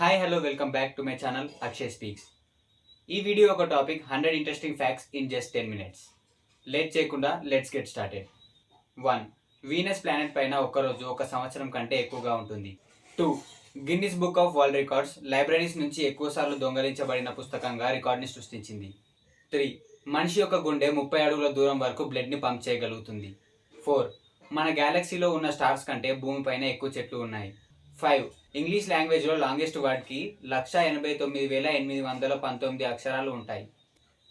Hi hello welcome back to my channel Akshay speaks ఈ video ఒక topic hundred interesting facts in just ten minutes late చేయకుండా let's get started one Venus planet పైన ఒక్కరోజు ఒక సంవత్సరం కంటే ఎక్కువగా ఉంటుంది. Two Guinness Book of World Records libraries నుంచి ఎక్కువసార్లు దొంగలించబడిన పుస్తకంగా రికార్డ్ని సృష్టించింది. త్రీ మనిషి యొక్క గుండె ముప్పై అడుగుల దూరం వరకు బ్లడ్ని పంప్ చేయగలుగుతుంది. ఫోర్ మన గ్యాలక్సీలో ఉన్న స్టార్స్ కంటే భూమిపైన ఎక్కువ చెట్లు ఉన్నాయి. ఫైవ్ ఇంగ్లీష్ లాంగ్వేజ్లో లాంగెస్ట్ వర్డ్కి లక్ష ఎనభై తొమ్మిది వేల ఎనిమిది వందల పంతొమ్మిది అక్షరాలు ఉంటాయి.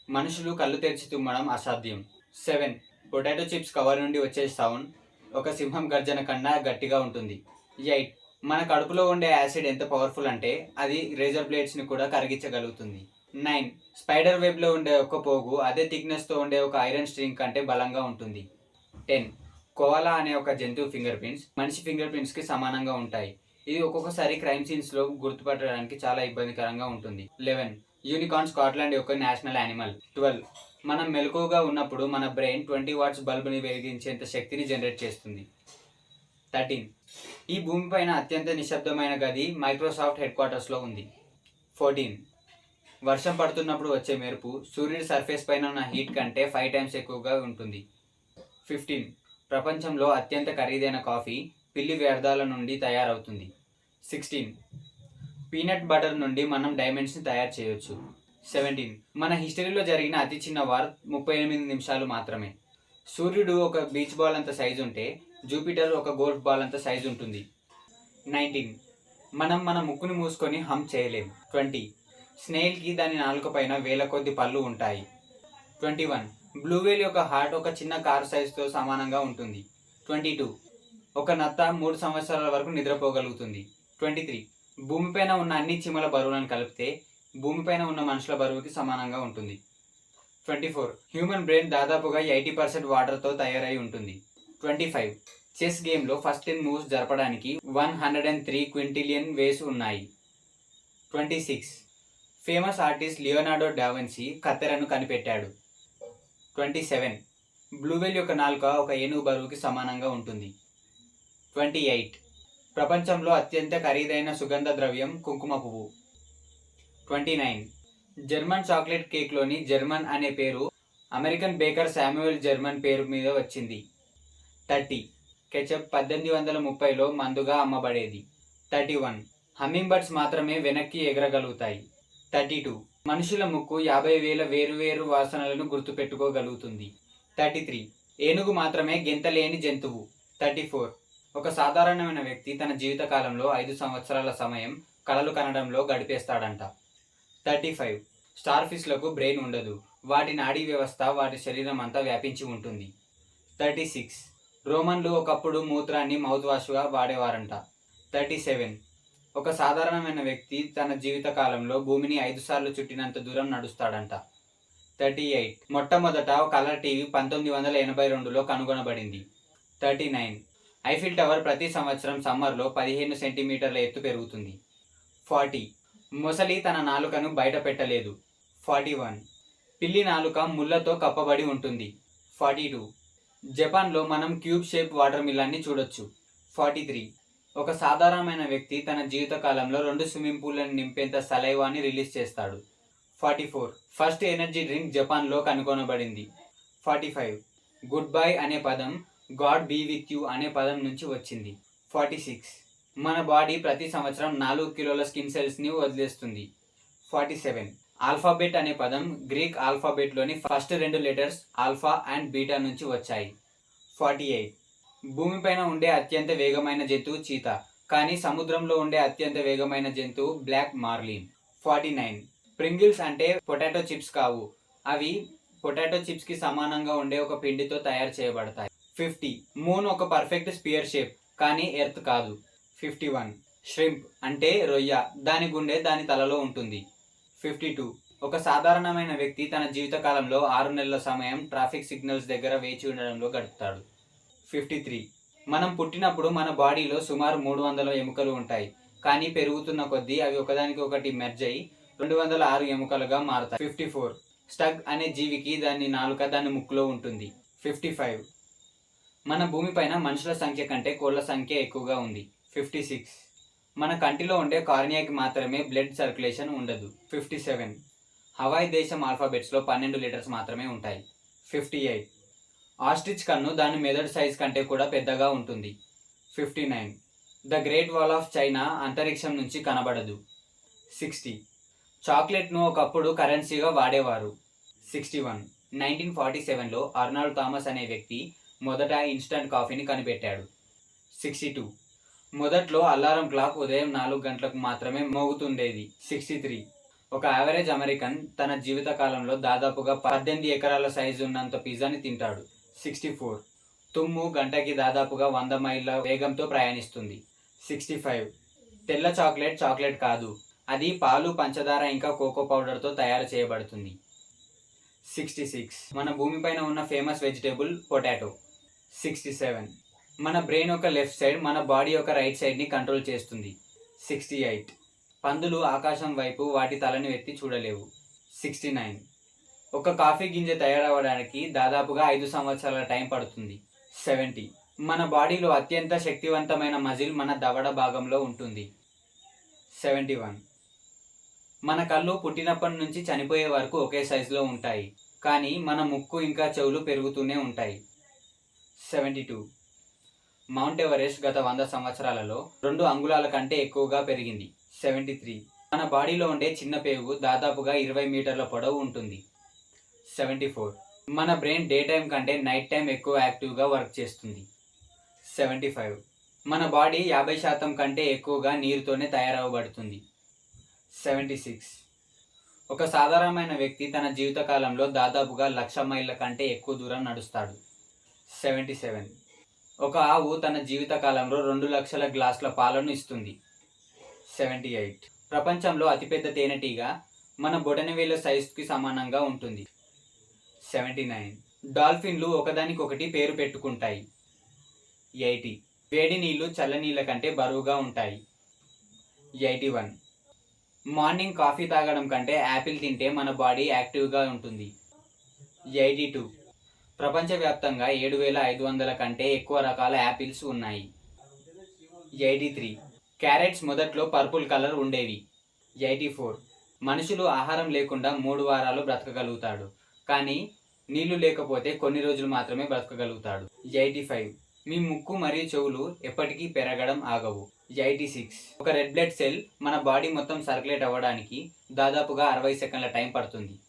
మనుషులు కళ్ళు తెరిచి తుమ్మడం అసాధ్యం. సెవెన్. పొటాటో చిప్స్ కవర్ నుండి వచ్చే సౌండ్ ఒక సింహం గర్జన కన్నా గట్టిగా ఉంటుంది. ఎయిట్. మన కడుపులో ఉండే యాసిడ్ ఎంత పవర్ఫుల్ అంటే అది రేజర్ బ్లేడ్స్ని కూడా కరిగించగలుగుతుంది. నైన్. స్పైడర్ వెబ్లో ఉండే ఒక పోగు అదే థిక్నెస్తో ఉండే ఒక ఐరన్ స్ట్రింగ్ కంటే బలంగా ఉంటుంది. టెన్. కోవాలా అనే ఒక జంతువు ఫింగర్ ప్రింట్స్ మనిషి ఫింగర్ ప్రింట్స్కి సమానంగా ఉంటాయి. ఇది ఒక్కొక్కసారి క్రైమ్ సీన్స్లో గుర్తుపట్టడానికి చాలా ఇబ్బందికరంగా ఉంటుంది. లెవెన్. యూనికార్న్ స్కాట్లాండ్ యొక్క నేషనల్ యానిమల్. ట్వెల్వ్. మనం మెలకువగా ఉన్నప్పుడు మన బ్రెయిన్ ట్వంటీ వాట్స్ బల్బుని వెలిగించేంత శక్తిని జనరేట్ చేస్తుంది. థర్టీన్. ఈ భూమిపైన అత్యంత నిశ్శబ్దమైన గది మైక్రోసాఫ్ట్ హెడ్ క్వార్టర్స్లో ఉంది. ఫోర్టీన్. వర్షం పడుతున్నప్పుడు వచ్చే మెరుపు సూర్యుడి సర్ఫేస్ పైన ఉన్న హీట్ కంటే ఫైవ్ టైమ్స్ ఎక్కువగా ఉంటుంది. ఫిఫ్టీన్. ప్రపంచంలో అత్యంత ఖరీదైన కాఫీ పిల్లి వ్యర్థాల నుండి తయారవుతుంది. సిక్స్టీన్ పీనట్ బటర్ నుండి మనం డైమండ్స్ని తయారు చేయొచ్చు. సెవెంటీన్ మన హిస్టరీలో జరిగిన అతి చిన్న వార్ ముప్పై ఎనిమిది నిమిషాలు మాత్రమే. సూర్యుడు ఒక బీచ్ బాల్ అంత సైజు ఉంటే జూపిటర్ ఒక గోల్ఫ్ బాల్ అంత సైజు ఉంటుంది. నైన్టీన్ మనం మన ముక్కును మూసుకొని హమ్ చేయలేం. ట్వంటీ స్నేల్కి దాని నాలుక పైన వేల కొద్ది పళ్ళు ఉంటాయి. ట్వంటీ వన్ బ్లూవేల్ యొక్క హార్ట్ ఒక చిన్న కారు సైజుతో సమానంగా ఉంటుంది. ట్వంటీ టూ ఒక నత్త మూడు సంవత్సరాల వరకు నిద్రపోగలుగుతుంది. Twenty three. భూమిపైన ఉన్న అన్ని చీమల బరువులను కలిపితే భూమిపైన ఉన్న మనుషుల బరువుకి సమానంగా ఉంటుంది. Twenty four. హ్యూమన్ బ్రెయిన్ దాదాపుగా ఎయిటీ పర్సెంట్ వాటర్తో తయారై ఉంటుంది. Twenty five. చెస్ గేమ్లో ఫస్ట్ టెన్ మూవ్స్ జరపడానికి one hundred and three quintillion ways ఉన్నాయి. Twenty six. Famous artist Leonardo da Vinci కత్తెరను కనిపెట్టాడు. Twenty seven. బ్లూవెల్ యొక్క నాలుక ఒక ఏనుగు బరువుకి సమానంగా ఉంటుంది. Twenty eight. ప్రపంచంలో అత్యంత ఖరీదైన సుగంధ ద్రవ్యం కుంకుమ పువ్వు. Twenty nine. జర్మన్ చాక్లెట్ కేక్లోని జర్మన్ అనే పేరు అమెరికన్ బేకర్ శామ్యుయల్ జర్మన్ పేరు మీద వచ్చింది. థర్టీ. కెచప్ పద్దెనిమిది వందల ముప్పైలో మందుగా అమ్మబడేది. Thirty one. హమ్మింగ్ బర్డ్స్ మాత్రమే వెనక్కి ఎగరగలుగుతాయి. Thirty two. మనుషుల ముక్కు యాభై వేల వేరువేరు వాసనలను గుర్తుపెట్టుకోగలుగుతుంది. Thirty three. ఏనుగు మాత్రమే గెంతలేని జంతువు. Thirty four. ఒక సాధారణమైన వ్యక్తి తన జీవితకాలంలో ఐదు సంవత్సరాల సమయం కళలు కనడంలో గడిపేస్తాడంట. Thirty five. స్టార్ ఫిష్లకు బ్రెయిన్ ఉండదు. వాటి నాడీ వ్యవస్థ వాటి శరీరం అంతా వ్యాపించి ఉంటుంది. Thirty six. రోమన్లు ఒకప్పుడు మూత్రాన్ని మౌత్ వాష్గా వాడేవారంట. Thirty seven. ఒక సాధారణమైన వ్యక్తి తన జీవితకాలంలో భూమిని ఐదు సార్లు చుట్టినంత దూరం నడుస్తాడంట. Thirty eight. మొట్టమొదట కలర్ టీవీ పంతొమ్మిది వందల ఎనభై రెండులో కనుగొనబడింది. Thirty nine. ఐఫిల్ టవర్ ప్రతి సంవత్సరం సమ్మర్లో పదిహేను సెంటీమీటర్ల ఎత్తు పెరుగుతుంది. ఫార్టీ. మొసలి తన నాలుకను బయట పెట్టలేదు. Forty one. పిల్లి నాలుక ముళ్ళతో కప్పబడి ఉంటుంది. Forty two. జపాన్లో మనం క్యూబ్ షేప్ వాటర్ మిల్లాన్ని చూడొచ్చు. Forty three. ఒక సాధారణమైన వ్యక్తి తన జీవితకాలంలో రెండు స్విమ్మింగ్ పూల్లను నింపేంత సలైవాని రిలీజ్ చేస్తాడు. Forty four. First energy drink జపాన్లో కనుగొనబడింది. Forty five. గుడ్ బై అనే పదం గాడ్ బీ విత్ యూ అనే పదం నుంచి వచ్చింది. Forty six. మన బాడీ ప్రతి సంవత్సరం నాలుగు కిలోల స్కిన్ సెల్స్ని వదిలేస్తుంది. Forty seven. ఆల్ఫాబెట్ అనే పదం గ్రీక్ ఆల్ఫాబెట్లోని ఫస్ట్ రెండు లెటర్స్ ఆల్ఫా అండ్ బీటా నుంచి వచ్చాయి. Forty eight. భూమిపైన ఉండే అత్యంత వేగమైన జంతువు చీత కానీ సముద్రంలో ఉండే అత్యంత వేగమైన జంతువు black marlin. Forty nine. Pringles అంటే పొటాటో చిప్స్ కావు. అవి పొటాటో చిప్స్కి సమానంగా ఉండే ఒక పిండితో తయారు చేయబడతాయి. ఫిఫ్టీ. మూన్ ఒక పర్ఫెక్ట్ స్పియర్ షేప్ కానీ ఎర్త్ కాదు. Fifty one. ష్రింప్ అంటే రొయ్య. దాని గుండె దాని తలలో ఉంటుంది. Fifty two. ఒక సాధారణమైన వ్యక్తి తన జీవితకాలంలో ఆరు నెలల సమయం ట్రాఫిక్ సిగ్నల్స్ దగ్గర వేచి ఉండడంలో గడుపుతాడు. Fifty three. మనం పుట్టినప్పుడు మన బాడీలో సుమారు మూడు వందల ఎముకలు ఉంటాయి. కానీ పెరుగుతున్న కొద్దీ అవి ఒకదానికి ఒకటి మెర్జ్ అయి రెండు వందల ఆరు ఎముకలుగా మారుతాయి. Fifty four. స్టగ్ అనే జీవికి దాని నాలుక దాని ముక్కులో ఉంటుంది. Fifty five. మన భూమిపైన మనుషుల సంఖ్య కంటే కోళ్ళ సంఖ్య ఎక్కువగా ఉంది. ఫిఫ్టీ సిక్స్ మన కంటిలో ఉండే కార్నియాకి మాత్రమే బ్లడ్ సర్క్యులేషన్ ఉండదు. ఫిఫ్టీ సెవెన్ హవాయి దేశం ఆల్ఫాబెట్స్లో పన్నెండు లీటర్స్ మాత్రమే ఉంటాయి. ఫిఫ్టీ ఎయిట్ ఆస్ట్రిచ్ కన్ను దాని మెదడు సైజ్ కంటే కూడా పెద్దగా ఉంటుంది. Fifty nine the Great Wall of China అంతరిక్షం నుంచి కనబడదు. సిక్స్టీ చాక్లెట్ను ఒకప్పుడు కరెన్సీగా వాడేవారు. సిక్స్టీ వన్ నైన్టీన్ ఫార్టీ సెవెన్లో అర్నాల్డ్ థామస్ అనే వ్యక్తి మొదట ఇన్స్టంట్ కాఫీని కనిపెట్టాడు. సిక్స్టీ టూ మొదట్లో అలారం క్లాక్ ఉదయం నాలుగు గంటలకు మాత్రమే మోగుతుండేది. సిక్స్టీ త్రీ ఒక యావరేజ్ అమెరికన్ తన జీవితకాలంలో దాదాపుగా పద్దెనిమిది ఎకరాల సైజు ఉన్నంత పిజ్జాని తింటాడు. సిక్స్టీ ఫోర్ తుమ్ము గంటకి దాదాపుగా వంద మైళ్ళ వేగంతో ప్రయాణిస్తుంది. సిక్స్టీ ఫైవ్ తెల్ల చాక్లెట్ చాక్లెట్ కాదు. అది పాలు పంచదార ఇంకా కోకో పౌడర్తో తయారు చేయబడుతుంది. సిక్స్టీ సిక్స్ మన భూమిపైన ఉన్న famous vegetable potato sixty seven. మన బ్రెయిన్ యొక్క లెఫ్ట్ సైడ్ మన బాడీ యొక్క రైట్ సైడ్ని కంట్రోల్ చేస్తుంది. Sixty eight. పందులు ఆకాశం వైపు వాటి తలని ఎత్తి చూడలేవు. Sixty nine. ఒక కాఫీ గింజ తయారవడానికి దాదాపుగా ఐదు సంవత్సరాల టైం పడుతుంది. సెవెంటీ. మన బాడీలో అత్యంత శక్తివంతమైన మజిల్ మన దవడ భాగంలో ఉంటుంది. Seventy one. మన కళ్ళు పుట్టినప్పటి నుంచి చనిపోయే వరకు ఒకే సైజులో ఉంటాయి. కానీ మన ముక్కు ఇంకా చెవులు పెరుగుతూనే ఉంటాయి. Seventy two. మౌంట్ ఎవరెస్ట్ గత వంద సంవత్సరాలలో రెండు అంగుళాల కంటే ఎక్కువగా పెరిగింది. Seventy three. మన బాడీలో ఉండే చిన్న పేగు దాదాపుగా ఇరవై మీటర్ల పొడవు ఉంటుంది. Seventy four. మన బ్రెయిన్ డే టైం కంటే నైట్ టైం ఎక్కువ యాక్టివ్గా వర్క్ చేస్తుంది. Seventy five. మన బాడీ యాభై శాతం కంటే ఎక్కువగా నీరుతోనే తయారవబడుతుంది. Seventy six. ఒక సాధారణమైన వ్యక్తి తన జీవితకాలంలో దాదాపుగా లక్ష మైళ్ళ కంటే ఎక్కువ దూరం నడుస్తాడు. Seventy seven. ఒక ఆవు తన జీవితకాలంలో రెండు లక్షల గ్లాసుల పాలను ఇస్తుంది. Seventy eight. ప్రపంచంలో అతిపెద్ద తేనెటీగ మన బొడనవేల సైజుకి సమానంగా ఉంటుంది. Seventy nine. డాల్ఫిన్లు ఒకదానికొకటి పేరు పెట్టుకుంటాయి. ఎయిటీ. వేడి నీళ్ళు చల్లనీళ్ళ కంటే బరువుగా ఉంటాయి. Eighty one. మార్నింగ్ కాఫీ తాగడం కంటే యాపిల్ తింటే మన బాడీ యాక్టివ్గా ఉంటుంది. Eighty two. ప్రపంచవ్యాప్తంగా ఏడు వేల ఐదు వందల కంటే ఎక్కువ రకాల యాపిల్స్ ఉన్నాయి. Eighty three. క్యారెట్స్ మొదట్లో పర్పుల్ కలర్ ఉండేవి. Eighty four. మనుషులు ఆహారం లేకుండా మూడు వారాలు బ్రతకగలుగుతాడు. కానీ నీళ్ళు లేకపోతే కొన్ని రోజులు మాత్రమే బ్రతకగలుగుతాడు. Eighty five. మీ ముక్కు మరియు చెవులు ఎప్పటికీ పెరగడం ఆగవు. Eighty six. ఒక రెడ్ బ్లడ్ సెల్ మన బాడీ మొత్తం సర్క్యులేట్ అవ్వడానికి దాదాపుగా అరవై సెకండ్ల టైం పడుతుంది.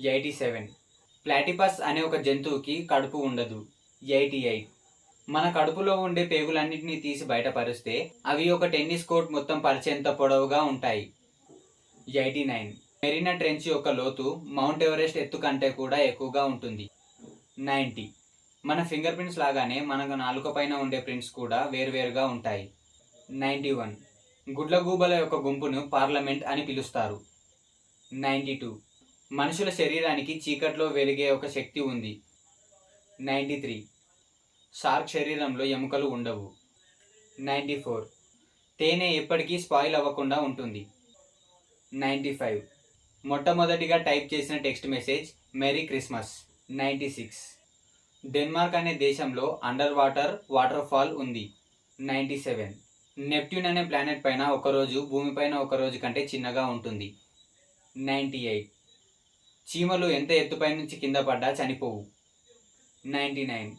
Eighty seven. ప్లాటిపస్ అనే ఒక జంతువుకి కడుపు ఉండదు ఎయిటీ ఎయిట్ మన కడుపులో ఉండే పేగులన్నింటినీ తీసి బయటపరిస్తే అవి ఒక టెన్నిస్ కోర్ట్ మొత్తం పరిచేంత పొడవుగా ఉంటాయి. ఎయిటీ నైన్ మెరీనా ట్రెంచ్ యొక్క లోతు మౌంట్ ఎవరెస్ట్ ఎత్తు కంటే కూడా ఎక్కువగా ఉంటుంది. నైంటీ. మన ఫింగర్ ప్రింట్స్ లాగానే మనకు నాలుక పైన ఉండే ప్రింట్స్ కూడా వేరువేరుగా ఉంటాయి. Ninety one. గుడ్లగూబల యొక్క గుంపును పార్లమెంట్ అని పిలుస్తారు. Ninety two. మనుషుల శరీరానికి చీకట్లో వెలిగే ఒక శక్తి ఉంది. Ninety three. షార్క్ శరీరంలో ఎముకలు ఉండవు. Ninety four. తేనె ఎప్పటికీ స్పాయిల్ అవ్వకుండా ఉంటుంది. Ninety five. మొట్టమొదటిగా టైప్ చేసిన text message merry Christmas. Ninety six. Denmark అనే దేశంలో అండర్ వాటర్ వాటర్ ఫాల్ ఉంది. Ninety seven. నెప్ట్యూన్ అనే ప్లానెట్ పైన ఒకరోజు భూమిపైన ఒక రోజు కంటే చిన్నగా ఉంటుంది. Ninety eight. చీమలు ఎంత ఎత్తుపై నుంచి కింద పడ్డా చనిపోవు. Ninety nine.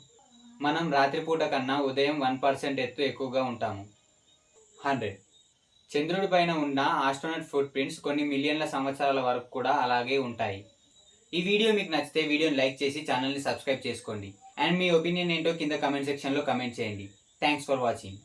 మనం రాత్రిపూట కన్నా ఉదయం వన్ పర్సెంట్ ఎత్తు ఎక్కువగా ఉంటాము. హండ్రెడ్. చంద్రుడి పైన ఉన్న ఆస్ట్రోనట్ ఫుట్ ప్రింట్స్ కొన్ని మిలియన్ల సంవత్సరాల వరకు కూడా అలాగే ఉంటాయి. ఈ వీడియో మీకు నచ్చితే వీడియోని లైక్ చేసి ఛానల్ని సబ్స్క్రైబ్ చేసుకోండి. అండ్ మీ ఒపీనియన్ ఏంటో కింద కమెంట్ సెక్షన్లో కమెంట్ చేయండి. Thanks for watching.